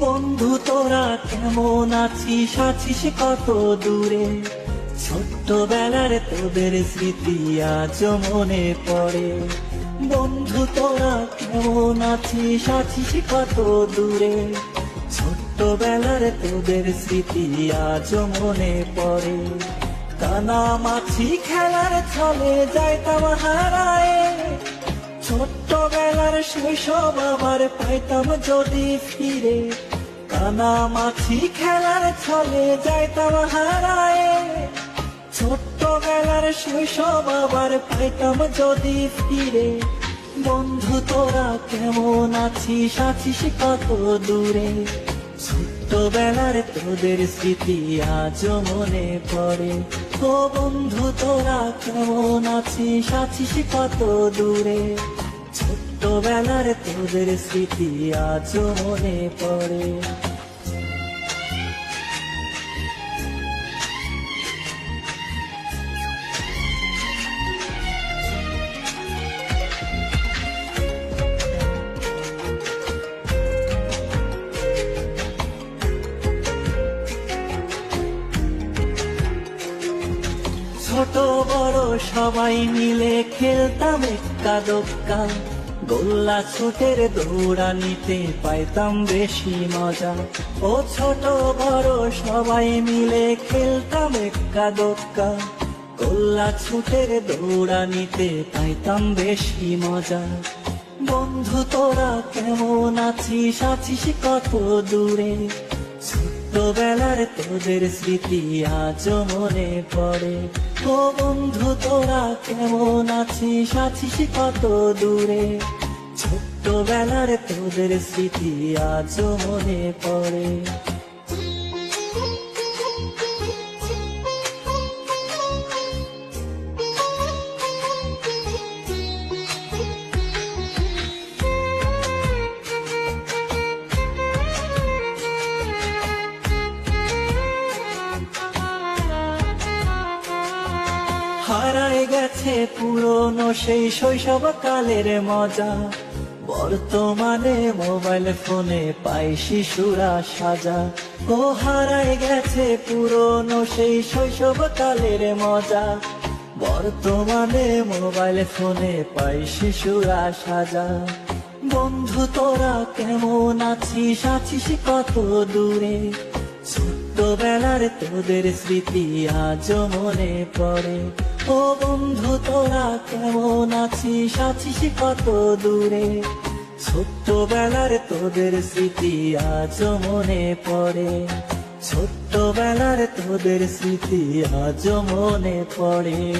বন্ধু, তোরা কেমন আছিস? আছিস কত দূরে? ছোট্টবেলার তোদের স্মৃতি আজ মনে পড়ে। বন্ধু, তোরা কেমন আছিস? আছিস কত দূরে? ছোট্টবেলার তোদের স্মৃতি আজ মনে পড়ে। কানা মাছি খেলার ছলে যাইতাম হারায় ছোট্টবেলার শৈশব আবার পাইতাম যদি ফিরে। কানা মাছি খেলার ছলে যাইতাম হারায়। ছোট্টবেলার শৈশব আবার পাইতাম যদি ফিরে। বন্ধু তোরা কেমন আছিস আছিস কত দূরে? ছোট্টবেলার তোদের স্মৃতি আজ মনে পড়ে। ও বন্ধু তোরা কেমন আছিস আছিস কত দূরে? ছোট্টবেলার তোদের স্মৃতি আজও মনে পড়ে। ছোট বড় সবাই মিলে খেলতাম এক্কা দোক্কা গোল্লা ছোটের দৌড়ানিতে পাইতাম বেশি মজা। ও ছোট বড় সবাই মিলে খেলতাম এক্কা দোক্কা গোল্লা ছোটের দৌড়ানিতে পাইতাম বেশি মজা। বন্ধু তোরা কেমন আছিস? আছিস কত দূরে? ছোট্টবেলার তোদের স্মৃতি আজ মনে পড়ে। ও বন্ধু, তোরা কেমন আছিস? আছিস কত দূরে? ছোট্টবেলার তোদের স্মৃতি আজ মনে পড়ে। হারায় গেছে পুরনো সেই শৈশব কালের মজা। বর্তমানে মোবাইল ফোনে পাই শিশুরা সাজা। ও হারায় গেছে পুরনো সেই শৈশব কালের মজা। বর্তমানে মোবাইল ফোনে পাই শিশুরা সাজা। বন্ধু তোরা কেমন আছিস? আছিস কত দূরে? ছোট্টবেলার তোদের স্মৃতি আজ মনে পড়ে। ও বন্ধু, তোরা কেমন আছিস? আছিস কত দূরে? ছোট্টবেলার তোদের স্মৃতি আজ মনে পড়ে। ছোট্টবেলার তোদের স্মৃতি আজ মনে পড়ে।